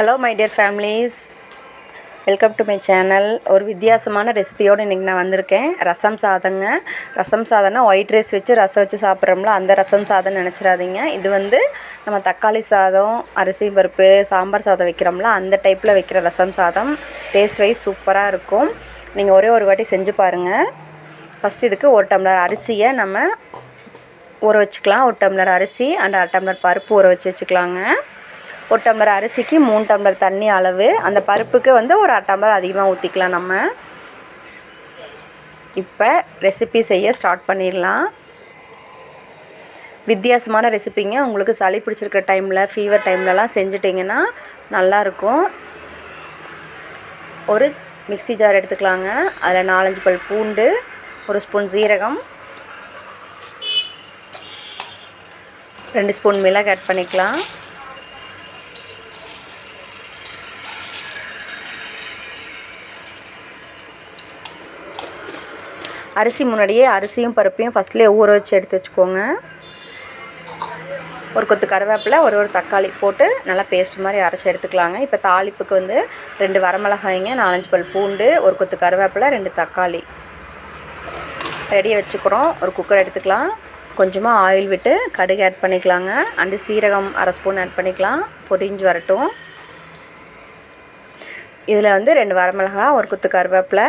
Hello my dear families welcome to my channel ஒரு வித்தியாசமான ரெசிபியோடு இன்றைக்கி நான் வந்திருக்கேன். ரசம் சாதங்க. ரசம் சாதம்னா ஒயிட் ரைஸ் வச்சு ரசம் வச்சு சாப்பிட்றோம்ல அந்த ரசம் சாதம் நினச்சிடாதீங்க. இது வந்து நம்ம தக்காளி சாதம் அரிசி பருப்பு சாம்பார் சாதம் வைக்கிறோம்ல அந்த டைப்பில் வைக்கிற ரசம் சாதம். டேஸ்ட் வைஸ் சூப்பராக இருக்கும். நீங்கள் ஒரே ஒரு வாட்டி செஞ்சு பாருங்கள் ஃபஸ்ட் இதுக்கு ஒரு டம்ளர் அரிசியை நம்ம ஊற வச்சுக்கலாம். ஒரு டம்ளர் அரிசி அண்ட் அரை டம்ளர் பருப்பு ஊற வச்சு வச்சுக்கலாங்க. ஒரு டம்ளர் அரிசிக்கு மூணு டம்ளர் தண்ணி அளவு. அந்த பருப்புக்கு வந்து ஒரு அரை டம்ளர் அதிகமாக ஊற்றிக்கலாம் நம்ம. இப்போ ரெசிபி செய்ய ஸ்டார்ட் பண்ணிடலாம். வித்தியாசமான ரெசிபிங்க உங்களுக்கு சளி பிடிச்சிருக்கிற டைமில் ஃபீவர் டைம்லலாம் செஞ்சிட்டிங்கன்னா நல்லாயிருக்கும். ஒரு மிக்சி ஜார் எடுத்துக்கலாங்க. அதில் நாலஞ்சு பல் பூண்டு ஒரு ஸ்பூன் சீரகம் ரெண்டு ஸ்பூன் மிளகு ஆட் பண்ணிக்கலாம். அரிசி முன்னாடியே அரிசியும் பருப்பையும் ஃபஸ்ட்லேயே ஊற வச்சு எடுத்து வச்சுக்கோங்க. ஒரு கொத்து கருவேப்பிலை ஒரு ஒரு தக்காளி போட்டு நல்லா பேஸ்ட் மாதிரி அரைச்சி எடுத்துக்கலாங்க. இப்போ தாளிப்புக்கு வந்து ரெண்டு வரமிளகாய்ங்க நாலஞ்சு பல் பூண்டு ஒரு கொத்து கருவேப்பிலை ரெண்டு தக்காளி. ரெடியாக வச்சுக்கிறோம். ஒரு குக்கர் எடுத்துக்கலாம். கொஞ்சமாக ஆயில் விட்டு கடுகு ஆட் பண்ணிக்கலாங்க. அண்டு சீரகம் அரை ஸ்பூன் ஆட் பண்ணிக்கலாம். பொரிஞ்சு வரட்டும். இதில் வந்து ரெண்டு வரமிளகா ஒரு குத்து கருவேப்பிலை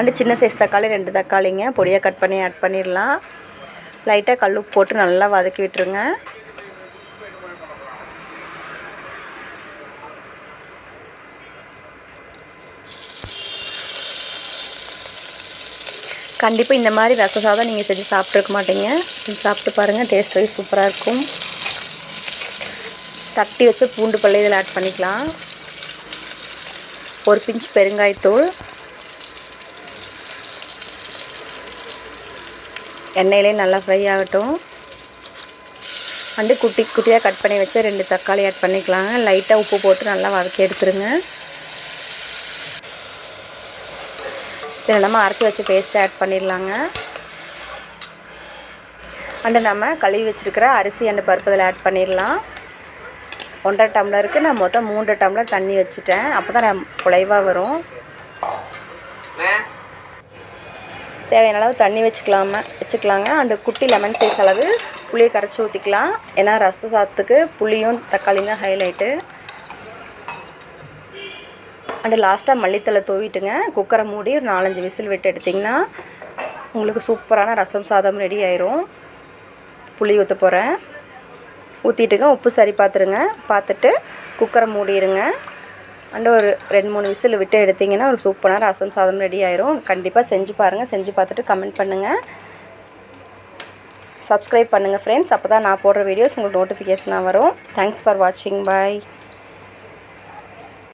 அண்டு சின்ன சைஸ் தக்காளி ரெண்டு தக்காளிங்க. பொடியாக கட் பண்ணி ஆட் பண்ணிடலாம் லைட்டாக கல் உப்பு போட்டு நல்லா வதக்கி விட்டுருங்க. கண்டிப்பாக இந்த மாதிரி ரச சாதம் நீங்கள் செஞ்சு சாப்பிட்ருக்க மாட்டீங்க. செஞ்சு சாப்பிட்டு பாருங்கள் டேஸ்ட் வைஸ் சூப்பராக இருக்கும். தட்டி வச்ச பூண்டு பள்ளி இதில் ஆட் பண்ணிக்கலாம். ஒரு பிஞ்ச் பெருங்காயத்தூள். எண்ணெயிலே நல்லா ஃப்ரை ஆகட்டும். வந்து குட்டி குட்டியாக கட் பண்ணி வச்சு ரெண்டு தக்காளி ஆட் பண்ணிக்கலாங்க லைட்டாக உப்பு போட்டு நல்லா வதக்கி எடுத்துருங்க. இதில் நம்ம அரைச்சி வச்சு பேஸ்ட்டை ஆட் பண்ணிடலாங்க. அண்டு நம்ம கழுவி வச்சுருக்கிற அரிசி அண்டு பருப்பு இதில் ஆட் பண்ணிடலாம். ஒன்றரை டம்ளருக்கு நான் மொத்தம் மூன்று டம்ளர் தண்ணி வச்சுட்டேன். அப்போ தான் நான் குலைவாக வரும். தேவையான அளவு தண்ணி வச்சுக்கலாம வச்சுக்கலாங்க. அந்த குட்டி லெமன் சைஸ் அளவு புளியை கரைச்சி ஊற்றிக்கலாம் ஏன்னா ரச சாதத்துக்கு புளியும் தக்காளியும் தான் ஹைலைட்டு அண்டு லாஸ்ட்டாக மல்லித்தலை தூவிட்டுங்க. குக்கரை மூடி ஒரு நாலஞ்சு விசில் விட்டு எடுத்திங்கன்னா உங்களுக்கு சூப்பரான ரசம் சாதம் ரெடி ஆயிரும். புளி ஊற்ற போகிறேன் ஊற்றிட்டுங்க உப்பு சரி பார்த்துருங்க பார்த்துட்டு குக்கரை மூடிடுங்க அண்டு ஒரு ரெண்டு மூணு விசில் விட்டு எடுத்திங்கன்னா ஒரு சூப்பராக ரசம் சாதம் ரெடி ஆயிரும். கண்டிப்பாக செஞ்சு பாருங்கள் செஞ்சு பார்த்துட்டு கமெண்ட் பண்ணுங்கள் சப்ஸ்கிரைப் பண்ணுங்கள் ஃப்ரெண்ட்ஸ் அப்போ தான் நான் போடுற வீடியோஸ் உங்களுக்கு நோட்டிஃபிகேஷனாக வரும். தேங்க்ஸ் ஃபார் வாட்சிங் பாய்